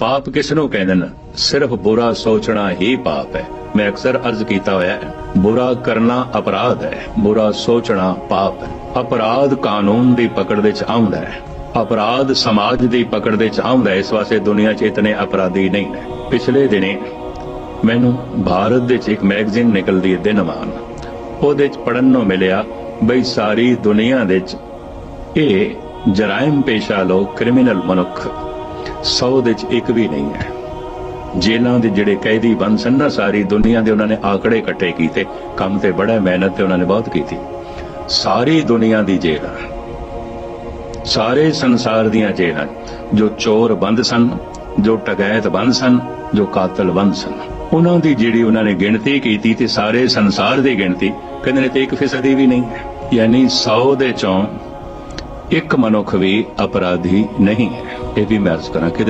ਪਾਪ ਕਿਸ ਨੂੰ ਕਹਿੰਦੇ ਨੇ ਸਿਰਫ ਬੁਰਾ ਸੋਚਣਾ ਹੀ ਪਾਪ ਹੈ। ਮੈਂ ਅਕਸਰ ਅਰਜ਼ ਕੀਤਾ ਹੋਇਆ ਹੈ, ਬੁਰਾ ਕਰਨਾ ਅਪਰਾਧ ਹੈ, ਬੁਰਾ ਸੋਚਣਾ ਪਾਪ ਹੈ। ਅਪਰਾਧ ਕਾਨੂੰਨ ਦੀ ਪਕੜ ਵਿੱਚ ਆਉਂਦਾ ਹੈ। ਅਪਰਾਧ ਸਮਾਜ ਦੀ ਪਕੜ ਵਿੱਚ ਆਉਂਦਾ ਹੈ, ਇਸ ਵਾਸਤੇ ਦੁਨੀਆ 'ਚ ਇਤਨੇ ਅਪਰਾਧੀ ਨਹੀਂ ਨੇ। ਪਿਛਲੇ ਦਿਨੇ ਮੈਨੂੰ ਭਾਰਤ ਦੇ 'ਚ ਇੱਕ ਮੈਗਜ਼ੀਨ ਨਿਕਲਦੀ ਹੈ ਦਿਨਮਾਨ ਉਹਦੇ 'ਚ ਪੜਨ ਨੂੰ ਮਿਲਿਆ ਬਈ ਸਾਰੀ ਦੁਨੀਆ ਦੇ 'ਚ ਇਹ ਜਰਾਇਮ ਪੇਸ਼ਾ ਲੋਕ ਕ੍ਰਿਮੀਨਲ ਮਨੁੱਖ 100 ਦੇ 'ਚ ਇੱਕ ਵੀ ਨਹੀਂ ਹੈ। ਜੇਲ੍ਹਾਂ ਦੇ ਜਿਹੜੇ ਕੈਦੀ ਬੰਦ ਸਨ ਨਾ, ਸਾਰੀ ਦੁਨੀਆ ਦੇ ਉਹਨਾਂ ਨੇ ਆંકੜੇ ਇਕੱਠੇ ਕੀਤੇ। ਕੰਮ ਤੇ ਬੜਾ ਮਿਹਨਤ ਤੇ ਉਹਨਾਂ ਨੇ ਬਹੁਤ ਕੀਤੀ। ਸਾਰੀ ਦੁਨੀਆ ਦੀ ਜੇਲ੍ਹਾਂ ਸਾਰੇ ਸੰਸਾਰ ਦੀਆਂ ਜੇਲ੍ਹਾਂ ਜੋ ਚੋਰ ਬੰਦ ਸਨ, ਜੋ ਟਗੈਤ ਬੰਦ ਸਨ, ਜੋ ਕਾਤਲ ਬੰਦ ਸਨ। ਉਹਨਾਂ ਦੀ ਜਿਹੜੀ ਉਹਨਾਂ ਨੇ ਗਿਣਤੀ ਕੀਤੀ ਤੇ ਸਾਰੇ ਸੰਸਾਰ ਦੀ ਗਿਣਤੀ, ਕਹਿੰਦੇ ਨੇ ਤੇ 1% ਵੀ ਨਹੀਂ ਹੈ। ਯਾਨੀ 100 ਦੇ ਚੋਂ ਇੱਕ ਮਨੁੱਖ ਵੀ ਅਪਰਾਧੀ ਨਹੀਂ ਹੈ। ਇਹ ਵੀ ਮੈਂ ਕਰਾਂ ਕਿਧਰੇ